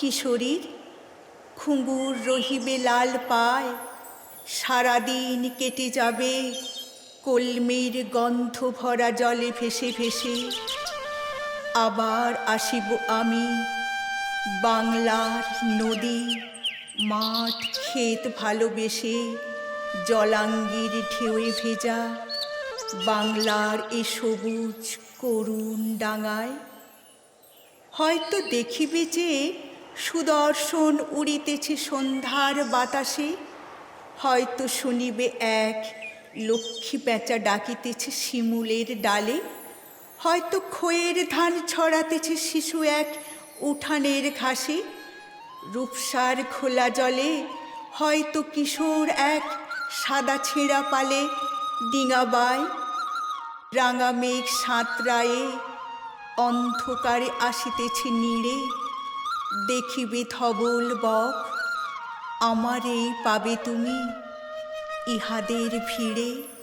কিশোরীর ঘুঙুর রহিবে লাল পায়, সারাদিন কেটে যাবে, কলমির গন্ধ ভরা জলে ভেসে ভেসে। আবার আসিব আমি বাংলার নদী, মাঠ ক্ষেত ভালোবেসে, জলাঙ্গির ঢেউয়ে ভেজা, বাংলার এ সবুজ করুণ ডাঙায়। হয়তো দেখিবে যে সুদর্শন উড়িতেছে সন্ধ্যার বাতাসে। হয়তো শুনিবে এক লক্ষ্মী পেঁচা ডাকিতেছে শিমুলের ডালে। হয়তো খয়ের ধান ছড়াতেছে শিশু এক উঠানের ঘাসে। রূপসার খোলা জলে হয়তো কিশোর এক সাদা ছেঁড়া পালে ডিঙাবায় রাঙা মেঘ সাঁতরায়ে অন্ধকারে আসিতেছে নীড়ে। দেখিবে ধবল বক। আমারে পাবে তুমি ইহাদের ভিড়ে।